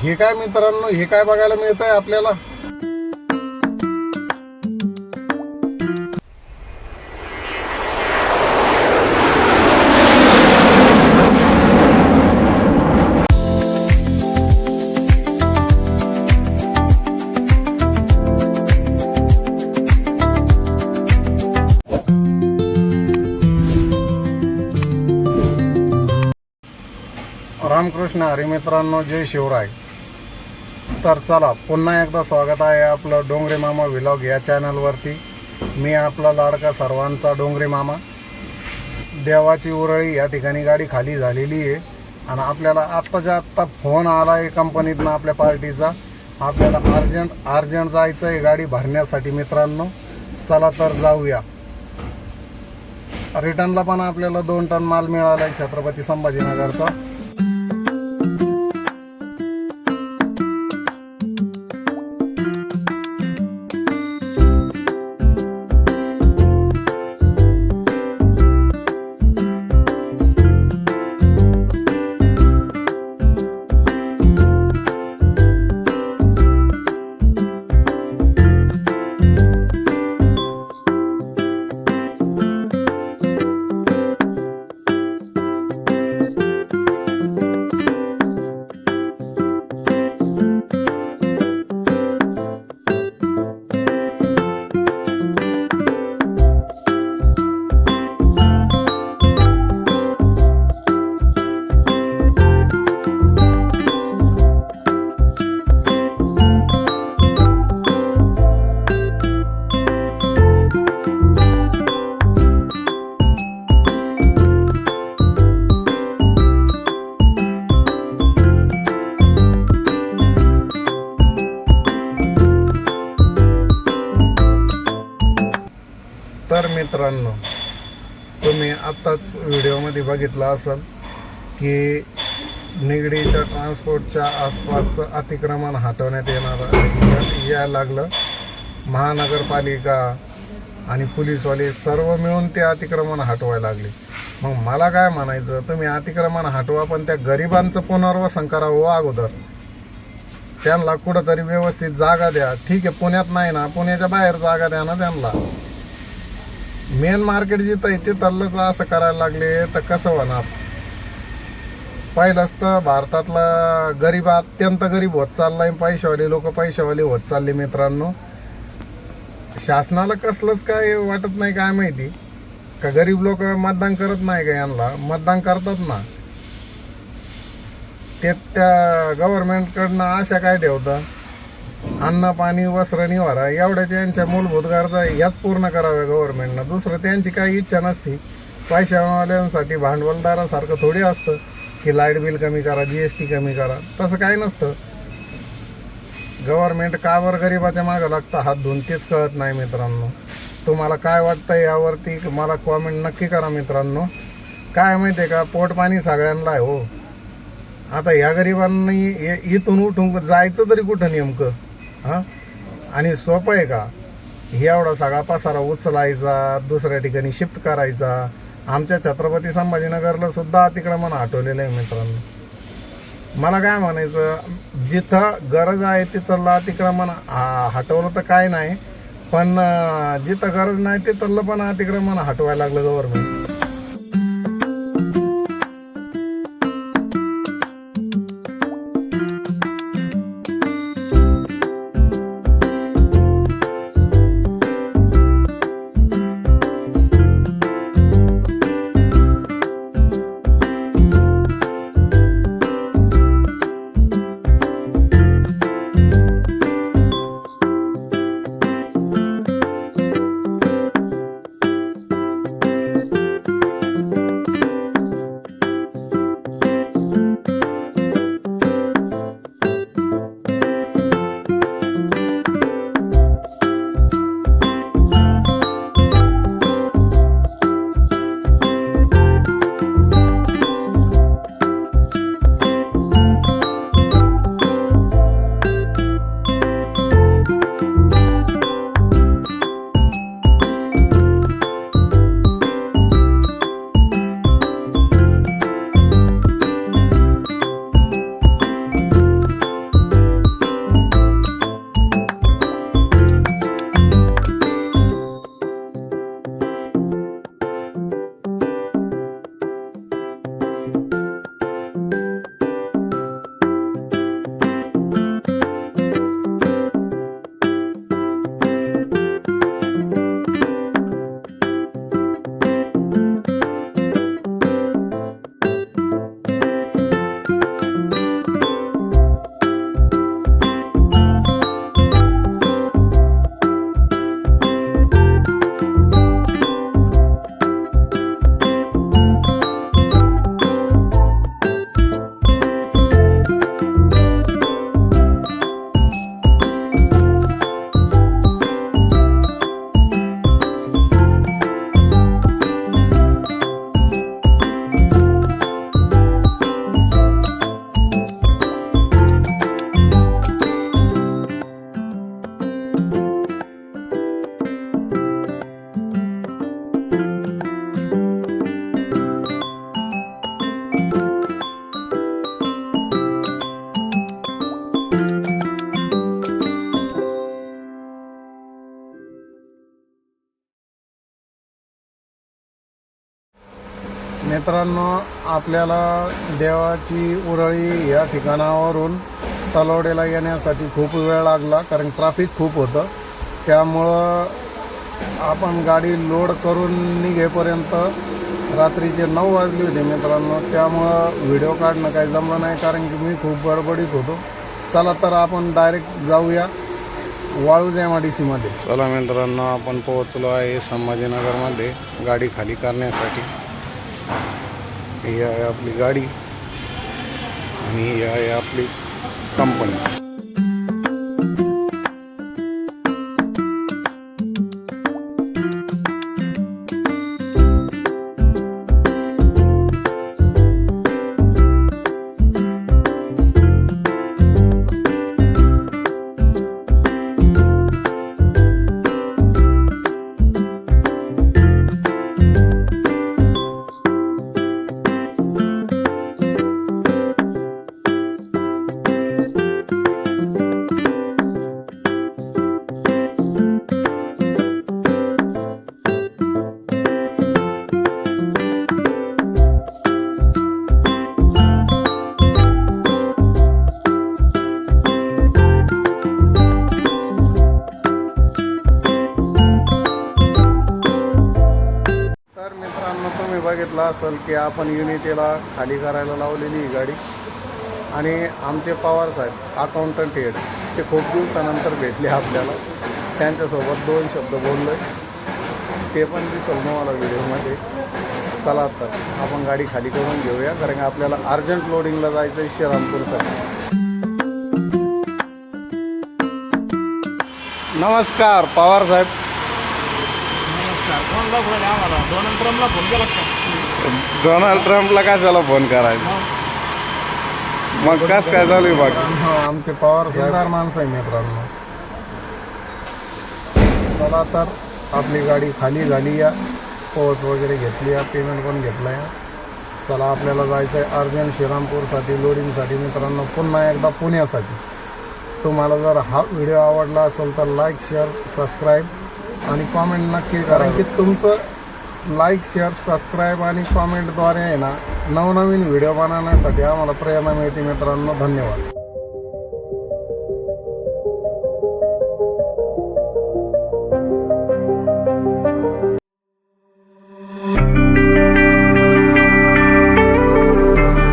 हे काय मित्रांनो हे काय बघायला मिळत आहे आपल्याला? रामकृष्ण हरिमित्रांनो जय शिवराय. तर चला पुन्हा एकदा स्वागत आहे आपलं डोंगरे मामा व्लॉग या चॅनलवरती मी आपला लाडका सर्वांचा डोंगरे मामा. देवाची उरळी या ठिकाणी गाडी खाली झालेली आहे. आणि आपल्याला आत्ताच्या आत्ता फोन आला आहे कंपनीतनं आपल्या पार्टीचा आपल्याला अर्जंट अर्जंट जायचं आहे गाडी भरण्यासाठी मित्रांनो. चला तर जाऊया. रिटर्नला पण आपल्याला दोन टन माल मिळाला आहे छत्रपती संभाजीनगरचा. मित्रांनो तुम्ही आत्ताच व्हिडिओमध्ये बघितला असाल की निगडीच्या ट्रान्सपोर्टच्या आसपासचं अतिक्रमण हटवण्यात येणार या लागलं महानगरपालिका आणि पोलीसवाले सर्व मिळून ते अतिक्रमण हटवायला लागले. मग मला काय म्हणायचं तुम्ही अतिक्रमण हटवा पण त्या गरिबांचं पुनर्वसन करावं अगोदर. त्यांना कुठंतरी व्यवस्थित जागा द्या. ठीक आहे पुण्यात नाही ना पुण्याच्या बाहेर जागा द्या ना त्यांना. मेन मार्केट जिथं इथे तिथलंच असं करायला लागले तर कसं होणार? पहिलंच तर भारतातला गरीब अत्यंत गरीब होत चाललाय पैशावाले लोक पैशावाले होत चालले मित्रांनो. शासनाला कसलंच काय वाटत नाही काय माहिती? का गरीब लोक मतदान करत नाही का यांना? मतदान करतात ना. ते त्या गव्हर्नमेंटकडनं आशा काय ठेवतं? अन्न पाणी वस्त्र निवारा एवढ्याच्या यांच्या मूलभूत गरजा ह्याच पूर्ण कराव्या गव्हर्नमेंटनं दुसरं त्यांची काही इच्छा नसती. पैशावाल्यांसाठी भांडवलदारासारखं थोडी असतं की लाइट बिल कमी करा जी एस टी कमी करा. तसं काही नसतं. गव्हर्नमेंट का बरं गरिबाच्या मागं लागतं? हात धुवून तेच कळत नाही मित्रांनो. तुम्हाला काय वाटतं यावरती? मला कॉमेंट नक्की करा मित्रांनो. काय माहिती आहे का पोटपाणी सगळ्यांना आहे हो. आता ह्या गरिबांनी इथून उठून जायचं तरी कुठं नेमकं? हां? आणि सोपं आहे का? एवढा सगळा पसारा उचलायचा दुसऱ्या ठिकाणी शिफ्ट करायचा. आमच्या छत्रपती संभाजीनगरला सुद्धा अतिक्रमण हटवलेलं आहे मित्रांनो. मला काय म्हणायचं जिथं गरज आहे तिथलं तिकडं हा- हटवलं तर काय नाही पण जिथं गरज नाही तिथलं पण तिकडं मन हटवायला लागलं गव्हर्नमेंट मित्रांनो आपल्याला देवाची उरळी या ठिकाणावरून तलवडेला येण्यासाठी खूप वेळ लागला कारण ट्रॅफिक खूप होतं. त्यामुळं आपण गाडी लोड करून निघेपर्यंत रात्रीचे नऊ वाजले होते मित्रांनो. त्यामुळं व्हिडिओ काढणं काही जमलं नाही कारण की मी खूप गडबडीत होतो. चला तर आपण डायरेक्ट जाऊया वाळूज एम आय डी सीमध्ये चला मित्रांनो आपण पोहोचलो आहे संभाजीनगरमध्ये गाडी खाली करण्यासाठी. ही आहे आपली गाडी आणि ही आहे आपली कंपनी. असेल की आपण युनिटीला खाली करायला लावलेली ही गाडी. आणि आमचे पवार साहेब अकाउंटंट हेड ते खूप दिवसानंतर भेटले आपल्याला. त्यांच्यासोबत दोन शब्द बोललो ते पण दिसल मला व्हिडिओमध्ये. चला तर आपण गाडी खाली करून घेऊया कारण की आपल्याला अर्जंट लोडिंगला जायचं आहे श्रीरामपूरसाठी नमस्कार पवार साहेब. नमस्कार. फोन लागू आम्हाला. डोनाल्ड ट्रम्पला फोन केला डोनाल्ड ट्रम्पला कशाला फोन करायचा? मग कस काय चालू आहे बाकी? आमचे पवार सरदार माणसं आहे मित्रांनो. चला तर आपली गाडी खाली झाली या. पोच वगैरे घेतली या पेमेंट पण घेतलं या. चला आपल्याला जायचं आहे अर्जंट श्रीरामपूरसाठी लोडिंगसाठी मित्रांनो पुन्हा एकदा पुण्यासाठी. तुम्हाला जर हा व्हिडिओ आवडला असेल तर लाईक शेअर सबस्क्राईब आणि कॉमेंट नक्की करा. की तुमचं लाईक शेअर सबस्क्राईब आणि कॉमेंटद्वारे आहे ना नवनवीन व्हिडिओ बनवण्यासाठी आम्हाला प्रेरणा मिळते मित्रांनो. धन्यवाद.